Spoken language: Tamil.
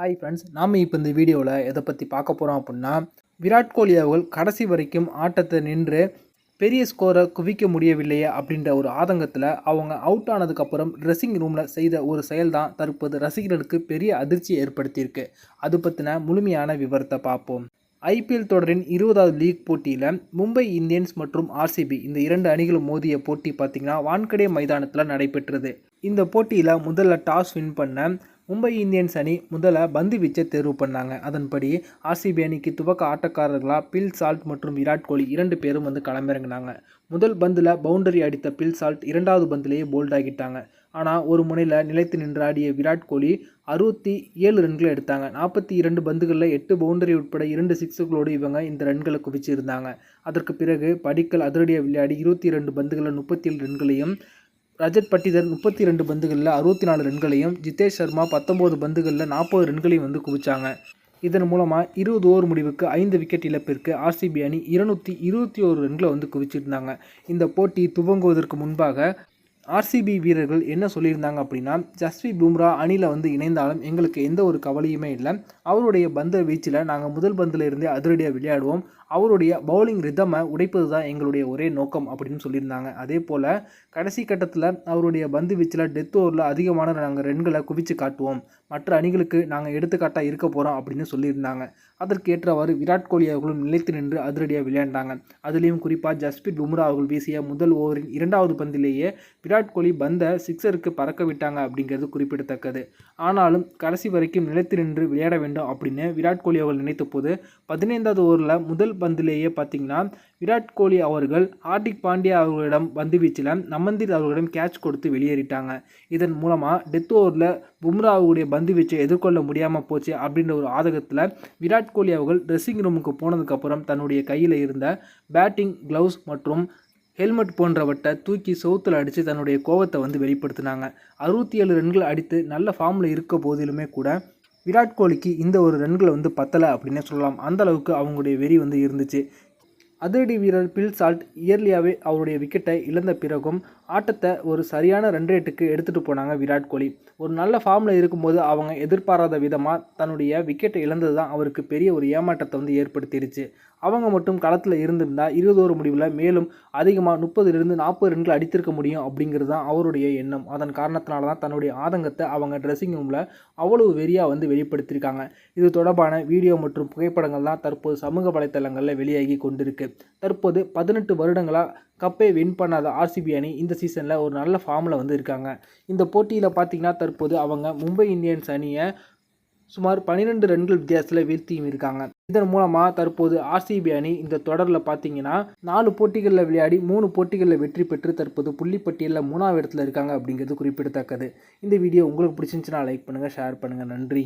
ஹாய் ஃப்ரெண்ட்ஸ் நாம் இப்போ இந்த வீடியோவில் எதை பற்றி பார்க்க போகிறோம் அப்படின்னா விராட் கோலி அவர்கள் கடைசி வரைக்கும் ஆட்டத்தை நின்று பெரிய ஸ்கோரை குவிக்க முடியவில்லையே அப்படின்ற ஒரு ஆதங்கத்தில் அவங்க அவுட் ஆனதுக்கப்புறம் ட்ரெஸ்ஸிங் ரூமில் செய்த ஒரு செயல் தான் தற்போது ரசிகர்களுக்கு பெரிய அதிர்ச்சியை ஏற்படுத்தியிருக்கு. அது பற்றின முழுமையான விவரத்தை பார்ப்போம். ஐபிஎல் தொடரின் இருபதாவது லீக் போட்டியில் மும்பை இந்தியன்ஸ் மற்றும் ஆர்சிபி இந்த இரண்டு அணிகளும் மோதிய போட்டி பார்த்திங்கன்னா வான்கடே மைதானத்தில் நடைபெற்றது. இந்த போட்டியில் முதல்ல டாஸ் வின் பண்ண மும்பை இந்தியன்ஸ் அணி முதல்ல பந்து வீச்சை தேர்வு பண்ணாங்க. அதன்படி ஆர்சிபி அணிக்கு துவக்க ஆட்டக்காரர்களாக பில் சால்ட் மற்றும் விராட் கோலி இரண்டு பேரும் வந்து களமிறங்கினாங்க. முதல் பந்தில் பவுண்டரி அடித்த பில் சால்ட் இரண்டாவது பந்திலேயே போல்ட் ஆகிட்டாங்க. ஆனால் ஒரு முனையில் நிலைத்து நின்று ஆடிய விராட் கோலி அறுபத்தி ஏழு ரன்களை எடுத்தாங்க. நாற்பத்தி இரண்டு பந்துகளில் எட்டு பவுண்டரி உட்பட இரண்டு சிக்ஸுகளோடு இவங்க இந்த ரன்களை குவிச்சிருந்தாங்க. அதற்கு பிறகு படிக்கல் அதிரடியாக விளையாடி இருபத்தி இரண்டு பந்துகளில் முப்பத்தி ஏழு ரன்களையும் ரஜத் பட்டிதர் முப்பத்தி ரெண்டு பந்துகளில் அறுபத்தி நாலு ரன்களையும் ஜிதேஷ் சர்மா பத்தொம்போது பந்துகளில் நாற்பது ரன்களையும் வந்து குவிச்சாங்க. இதன் மூலமாக இருபது ஓவர் முடிவுக்கு ஐந்து விக்கெட் இழப்பிற்கு ஆர்சிபி அணி இருநூற்றி இருபத்தி ஓரு ரன்களை வந்து குவிச்சிருந்தாங்க. இந்த போட்டி துவங்குவதற்கு முன்பாக ஆர்சிபி வீரர்கள் என்ன சொல்லியிருந்தாங்க அப்படின்னா ஜஸ்வி பும்ரா அணியில் வந்து இணைந்தாலும் எங்களுக்கு எந்த ஒரு கவலையுமே இல்லை. அவருடைய பந்த வீச்சில் நாங்கள் முதல் பந்தில் இருந்தே அதிரடியாக விளையாடுவோம். அவருடைய பவுலிங் ரிதமை உடைப்பது தான் எங்களுடைய ஒரே நோக்கம் அப்படின்னு சொல்லியிருந்தாங்க. அதே போல் கடைசி கட்டத்தில் அவருடைய பந்து வீச்சில் டெத் ஓவரில் அதிகமான நாங்கள் ரன்களை குவிச்சு காட்டுவோம். மற்ற அணிகளுக்கு நாங்கள் எடுத்துக்காட்டாக இருக்க போகிறோம் அப்படின்னு சொல்லியிருந்தாங்க. அதற்கு ஏற்றவாறு விராட் கோலி அவர்களும் நிலைத்து நின்று அதிரடியாக விளையாண்டாங்க. அதுலேயும் குறிப்பாக ஜஸ்பிரித் பும்ரா அவர்கள் வீசிய முதல் ஓவரின் இரண்டாவது பந்திலேயே விராட் கோலி பந்தை சிக்ஸருக்கு பறக்க விட்டாங்க அப்படிங்கிறது குறிப்பிடத்தக்கது. ஆனாலும் கடைசி வரைக்கும் நிலைத்து நின்று விளையாட வேண்டும் அப்படின்னு விராட் கோலி அவர்கள் நினைத்த போது பதினைந்தாவது ஓவரில் முதல் பந்திலேயே பார்த்தீங்கன்னா விராட் கோலி அவர்கள் ஹார்திக் பாண்டியா அவர்களிடம் பந்து வீச்சில் நமந்தீர் அவர்களிடம் கேட்ச் கொடுத்து வெளியேறிட்டாங்க. இதன் மூலமாக டெத் ஓவரில் பும்ராவுடைய பந்து வீச்சை எதிர்கொள்ள முடியாமல் போச்சு அப்படின்ற ஒரு ஆதகத்தில் விராட் கோலி அவர்கள் ட்ரெஸ்ஸிங் ரூமுக்கு போனதுக்கப்புறம் தன்னுடைய கையில் இருந்த பேட்டிங் க்ளவுஸ் மற்றும் ஹெல்மெட் போன்றவற்றை தூக்கி சவுத்தில் அடித்து தன்னுடைய கோவத்தை வந்து வெளிப்படுத்தினாங்க. அறுபத்தி ஏழு ரன்கள் அடித்து நல்ல ஃபார்மில் இருக்க போதிலுமே கூட விராட் கோலிக்கு இந்த ஒரு ரன்களை வந்து பத்தலை அப்படின்னே சொல்லலாம். அந்த அளவுக்கு அவங்களுடைய வெறி வந்து இருந்துச்சு. அதிரடி வீரர் பில் சால்ட் இயர்லியாகவே அவருடைய விக்கெட்டை இழந்த பிறகும் ஆட்டத்தை ஒரு சரியான ரன் ரேட்டுக்கு எடுத்துகிட்டு போனாங்க விராட் கோலி. ஒரு நல்ல ஃபார்மில் இருக்கும்போது அவங்க எதிர்பாராத விதமாக தன்னுடைய விக்கெட்டை இழந்தது தான் அவருக்கு பெரிய ஒரு ஏமாற்றத்தை வந்து ஏற்படுத்திடுச்சு. அவங்க மட்டும் களத்தில் இருந்திருந்தால் இருபது ஓவர் முடிவில் மேலும் அதிகமாக முப்பதுலேருந்து நாற்பது ரன்கள் அடித்திருக்க முடியும் அப்படிங்கிறது தான் அவருடைய எண்ணம். அதன் காரணத்தினால தான் தன்னுடைய ஆதங்கத்தை அவங்க ட்ரெஸ்ஸிங் ரூமில் அவ்வளவு வெறியாக வந்து வெளிப்படுத்தியிருக்காங்க. இது தொடர்பான வீடியோ மற்றும் புகைப்படங்கள் தான் தற்போது சமூக வலைத்தளங்களில் வெளியாகி கொண்டிருக்கு. தற்போது பதினெட்டு வருடங்களாக கப்பை வின் பண்ணாத ஆர்சிபி அணி இந்த சீசனில் ஒரு நல்ல ஃபார்மில் வந்து இருக்காங்க இந்த போட்டியில் பார்த்திங்கன்னா தற்போது அவங்க மும்பை இந்தியன்ஸ் அணியை சுமார் பன்னிரெண்டு ரன்கள் வித்தியாசத்தில் வீழ்த்தியும் இருக்காங்க. இதன் மூலமாக தற்போது ஆர்சிபி அணி இந்த தொடரில் பார்த்தீங்கன்னா நாலு போட்டிகளில் விளையாடி மூணு போட்டிகளில் வெற்றி பெற்று தற்போது புள்ளிப்பட்டியலில் மூணாவது இடத்துல இருக்காங்க அப்படிங்கிறது குறிப்பிடத்தக்கது. இந்த வீடியோ உங்களுக்கு பிடிச்சிருந்துச்சுன்னா லைக் பண்ணுங்கள் ஷேர் பண்ணுங்கள் நன்றி.